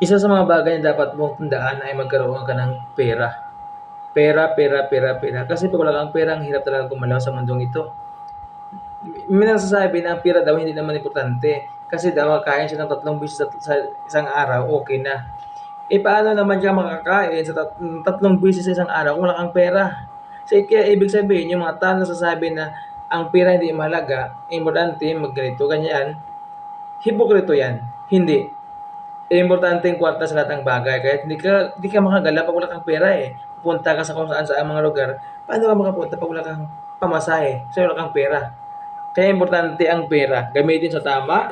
Isa sa mga bagay na dapat mong tandaan ay magkaroon ka ng pera. Pera, pera, pera, pera. Kasi pag wala kang pera, ang hirap talaga gumalaw sa mundong ito. May nagsasabi na ang pera daw hindi naman importante. Kasi daw kakain siya ng tatlong beses sa, sa isang araw, okay na. Eh paano naman siya makakain sa tat- tatlong beses sa isang araw kung wala kang pera? So kaya ibig sabihin, yung mga tao na sasabi na ang pera hindi mahalaga, importante, magganito, ganyan, hipokrito yan. Hindi. Importante yung kwarta sa lahat ng bagay. Kaya hindi ka, hindi ka makagala pag wala kang pera eh. Pupunta ka sa kung saan sa mga lugar. Paano ka makapunta pag wala kang pamasahe? Kasi wala kang pera. Kaya importante ang pera. Gamitin sa tama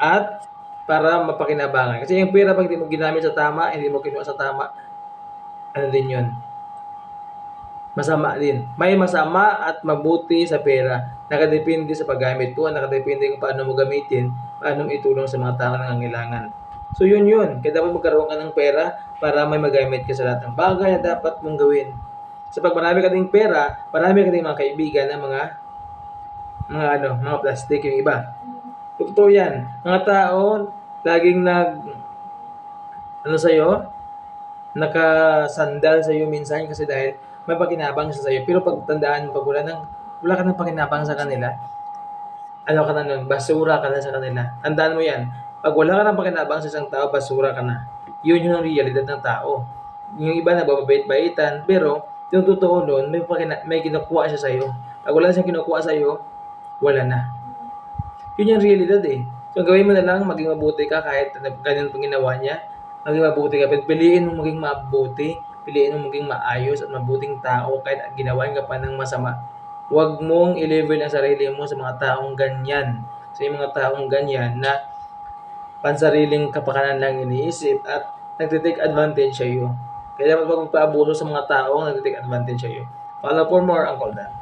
at para mapakinabangan. Kasi yung pera pag hindi mo ginamit sa tama, hindi mo kinuha sa tama, ano din yun? Masama din. May masama at mabuti sa pera. Nakadepende sa paggamit ko, nakadepende kung paano mo gamitin, paano itulong sa mga tao na nangangailangan. So yun yun. Kaya dapat magkaroon ka ng pera para may magamit ka sa lahat ng bagay na dapat mong gawin. So pag marami ka ding pera, marami ka ding mga kaibigan na mga mga ano, mga plastic yung iba. Totoo yan. Mga tao, laging nag, ano sa'yo, nakasandal sa'yo minsan kasi dahil may pakinabang siya sa'yo. Pero pag tandaan pag wala, nang, wala ka ng pakinabang sa kanila, ano ka na nun, basura ka na sa kanila. Tandaan mo yan. Pag wala ka ng pakinabang sa isang tao, basura ka na. Yun yung realidad ng tao. Yung iba nagbababait-baitan, pero yung totoo nun, may, pakina, may kinukuha siya sa'yo. Pag wala siyang kinukuha sa'yo, wala na. Yun yung realidad eh. So gawin mo na lang, maging mabuti ka kahit ganyan pang ginawa niya. Maging mabuti ka. Piliin mo maging mabuti. Piliin mo maging maayos at mabuting tao kahit ginawain ka pa ng masama. Huwag mong i-level ang sarili mo sa mga taong ganyan. Sa mga taong ganyan na pansariling kapakanan lang iniisip at nagtitake advantage sa iyo. Kaya dapat magpaabuso sa mga taong nagtitake advantage sa iyo. Follow for more, Uncle Dan.